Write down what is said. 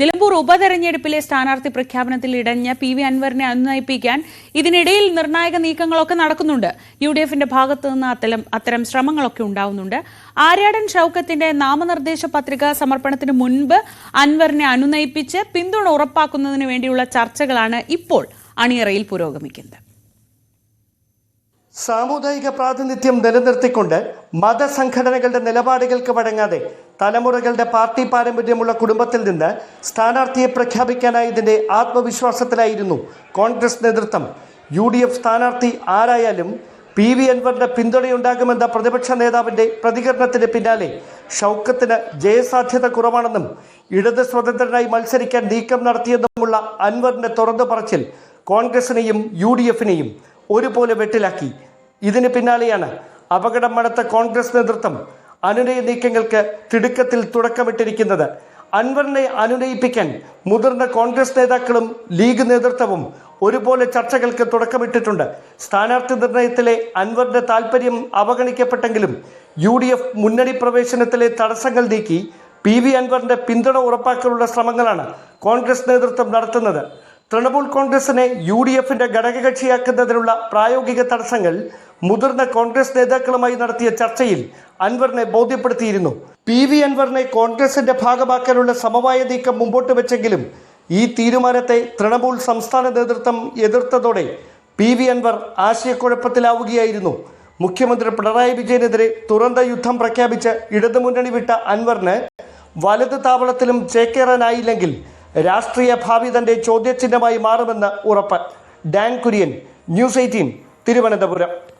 നിലമ്പൂർ ഉപതെരഞ്ഞെടുപ്പിലെ സ്ഥാനാർത്ഥി പ്രഖ്യാപനത്തിൽ ഇടഞ്ഞ P V അൻവറിനെ അനുനയിപ്പിക്കാൻ ഇതിനിടയിൽ നിർണായക നീക്കങ്ങളൊക്കെ നടക്കുന്നുണ്ട്. യു ഡി എഫിന്റെ ഭാഗത്തു നിന്ന് അത്തരം അത്തരം ശ്രമങ്ങളൊക്കെ ഉണ്ടാവുന്നുണ്ട്. ആര്യാടൻ ഷൌക്കത്തിന്റെ നാമനിർദ്ദേശ പത്രിക സമർപ്പണത്തിന് മുൻപ് അൻവറിനെ അനുനയിപ്പിച്ച് പിന്തുണ ഉറപ്പാക്കുന്നതിന് വേണ്ടിയുള്ള ചർച്ചകളാണ് ഇപ്പോൾ അണിയറയിൽ പുരോഗമിക്കുന്നത്. സാമുദായിക പ്രാതിനിധ്യം നിലനിർത്തിക്കൊണ്ട് മതസംഘടനകളുടെ നിലപാടുകൾക്ക് വഴങ്ങാതെ തലമുറകളുടെ പാർട്ടി പാരമ്പര്യമുള്ള കുടുംബത്തിൽ നിന്ന് സ്ഥാനാർത്ഥിയെ പ്രഖ്യാപിക്കാനായതിന്റെ ആത്മവിശ്വാസത്തിലായിരുന്നു കോൺഗ്രസ് നേതൃത്വം. യു ഡി എഫ് സ്ഥാനാർത്ഥി ആരായാലും പി വി അൻവറിന്റെ പിന്തുണയുണ്ടാകുമെന്ന പ്രതിപക്ഷ നേതാവിന്റെ പ്രതികരണത്തിന് പിന്നാലെ ഷൗക്കത്തിന് ജയസാധ്യത കുറവാണെന്നും ഇടത് സ്വതന്ത്രനായി മത്സരിക്കാൻ നീക്കം നടത്തിയെന്നുമുള്ള അൻവറിന്റെ തുറന്നു പറച്ചിൽ കോൺഗ്രസിനെയും യു ഡി എഫിനെയും ഒരുപോലെ വെട്ടിലാക്കി. ഇതിന് പിന്നാലെയാണ് അപകടം മണത്ത കോൺഗ്രസ് നേതൃത്വം അനുനയ നീക്കങ്ങൾക്ക് തിടുക്കത്തിൽ തുടക്കമിട്ടിരിക്കുന്നത്. അൻവറിനെ അനുനയിപ്പിക്കാൻ മുതിർന്ന കോൺഗ്രസ് നേതാക്കളും ലീഗ് നേതൃത്വവും ഒരുപോലെ ചർച്ചകൾക്ക് തുടക്കമിട്ടിട്ടുണ്ട്. സ്ഥാനാർത്ഥി നിർണയത്തിലെ അൻവറിന്റെ താൽപ്പര്യം അവഗണിക്കപ്പെട്ടെങ്കിലും യു ഡി എഫ് മുന്നണി പ്രവേശനത്തിലെ തടസ്സങ്ങൾ നീക്കി പി വി അൻവറിന്റെ പിന്തുണ ഉറപ്പാക്കാനുള്ള ശ്രമങ്ങളാണ് കോൺഗ്രസ് നേതൃത്വം നടത്തുന്നത്. തൃണമൂൽ കോൺഗ്രസിനെ യു ഡി എഫിന്റെ ഘടകകക്ഷിയാക്കുന്നതിനുള്ള പ്രായോഗിക തടസ്സങ്ങൾ മുതിർന്ന കോൺഗ്രസ് നേതാക്കളുമായി നടത്തിയ ചർച്ചയിൽ അൻവറിനെ ബോധ്യപ്പെടുത്തിയിരുന്നു. പി വി അൻവറിനെ കോൺഗ്രസിന്റെ ഭാഗമാക്കാനുള്ള സമവായ നീക്കം മുമ്പോട്ട് വെച്ചെങ്കിലും ഈ തീരുമാനത്തെ തൃണമൂൽ സംസ്ഥാന നേതൃത്വം എതിർത്തതോടെ പി വി അൻവർ ആശയക്കുഴപ്പത്തിലാവുകയായിരുന്നു. മുഖ്യമന്ത്രി പിണറായി വിജയനെതിരെ തുറന്ന യുദ്ധം പ്രഖ്യാപിച്ച് ഇടതുമുന്നണി വിട്ട അൻവറിന് വലത് താവളത്തിലും ചേക്കേറാനായില്ലെങ്കിൽ രാഷ്ട്രീയ ഭാവി തന്റെ ചോദ്യചിഹ്നമായി മാറുമെന്ന് ഉറപ്പ്. Dan Kurian news eighteen Thiruvananthapuram.